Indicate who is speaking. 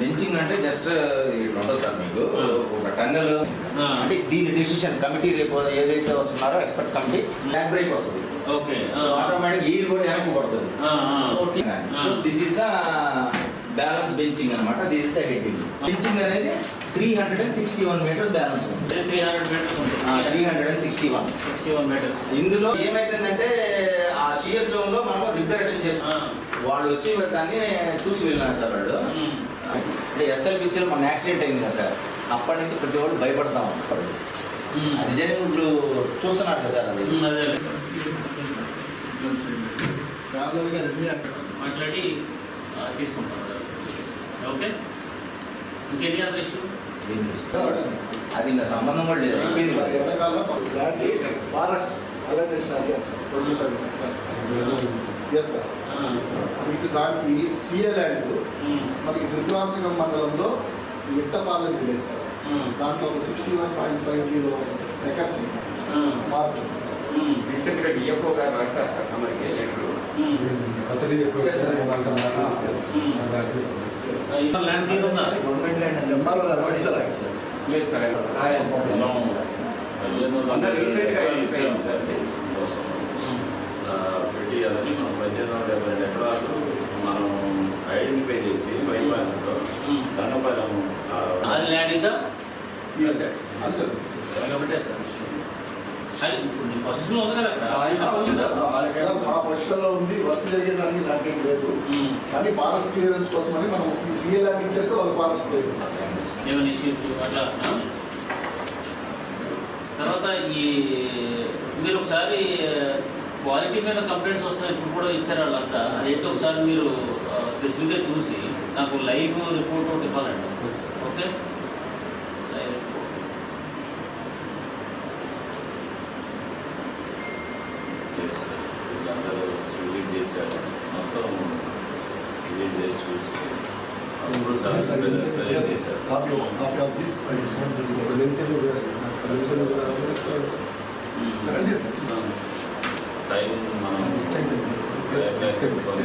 Speaker 1: Benching అంటే just ఇట్లా ఉంటుంది సార్ మీకు. ఒక టన్నెల్.
Speaker 2: ఆ.
Speaker 1: అంటే దీని డిసిషన్ కమిటీ రేపు ఏదైతే వస్తున్నారో ఎక్స్పర్ట్ కమిటీ బ్యాక్ బ్రేక్ వస్తుంది.
Speaker 2: ఓకే.
Speaker 1: ఆటోమేటిక్ ఈ కూడా వెనక్కి పడుతుంది. This is the balance benching అనమాట this is the heading benching అనేది three hundred and sixty one metres balance ఉంది.
Speaker 2: Three hundred metres
Speaker 1: three hundred and sixty one
Speaker 2: sixty one metres
Speaker 1: ఇందులో ఏమైతుందంటే ఆ షియర్ జోన్లో మనం రిప్రడక్షన్ చేస్తాం. వాళ్ళు వచ్చి దాన్ని చూసి వెళ్ళినారు సార్ వాళ్ళు. అంటే ఎస్ఎల్బిసిలో మన యాక్సిడెంట్ అయింది కదా సార్. అప్పటి నుంచి ప్రతి వాళ్ళు భయపడతాం అప్పటి అది జరిగిన ఇప్పుడు చూస్తున్నారు కదా సార్ అది.
Speaker 2: అదే మాట్లాడి తీసుకుంటాం. ఓకే. ఇంకెన్ని అదర్ ఇష్యూ
Speaker 1: అది ఇంకా సంబంధం కూడా లేదు.
Speaker 3: ఫారెస్ట్ ఎస్ సార్ మీకు దానికి సీఏ ల్యాండ్. మనకి త్రిపురాంతకం మండలంలో మిట్టపాలెం విలేజ్ సార్ దాంట్లో ఒక sixty one point five zero acres మార్పు. ఉంది సార్.
Speaker 4: రీసెంట్గా డిఎఫ్ఓ గారు రాశారు సార్ మనకి లెటర్
Speaker 3: Yes.
Speaker 2: ల్యాండ్ తీరుందా
Speaker 3: ఎంఆర్ఓ గారు వచ్చారా?
Speaker 4: లేదు సార్ రీసెంట్గా ఇచ్చాము సార్.
Speaker 5: పెట్టి అదని మనం పద్దెనిమిది వందల డెబ్బై రెండు ఎకరాలు మనం ఐడెంటిఫై చేసి వైపాలెంలో దండపాలెం
Speaker 2: అది ల్యాండ్
Speaker 3: అంతే సార్. మా పొజిషన్లో ఉంది. వర్క్ జరిగేదానికి నాకేం లేదు. కానీ ఫారెస్ట్ క్లియరెన్స్ కోసమని మనం ఈ ఇచ్చేస్తే వాళ్ళు ఫారెస్ట్ క్లియరెన్స్?
Speaker 2: తర్వాత ఈ మీరు ఒకసారి క్వాలిటీ మీద కంప్లైంట్స్ వస్తున్నాయి. ఇప్పుడు కూడా ఇచ్చారు వాళ్ళంతా. అదేంటి ఒకసారి మీరు స్పెసిఫిక్గా చూసి నాకు లైవ్ రిపోర్ట్ ఒకటి ఇవ్వాలండి. ఓకే?
Speaker 5: విజిట్ చేసి చూసి అప్పుడు సార్ చేశారు
Speaker 3: copy copy of this
Speaker 5: time మనం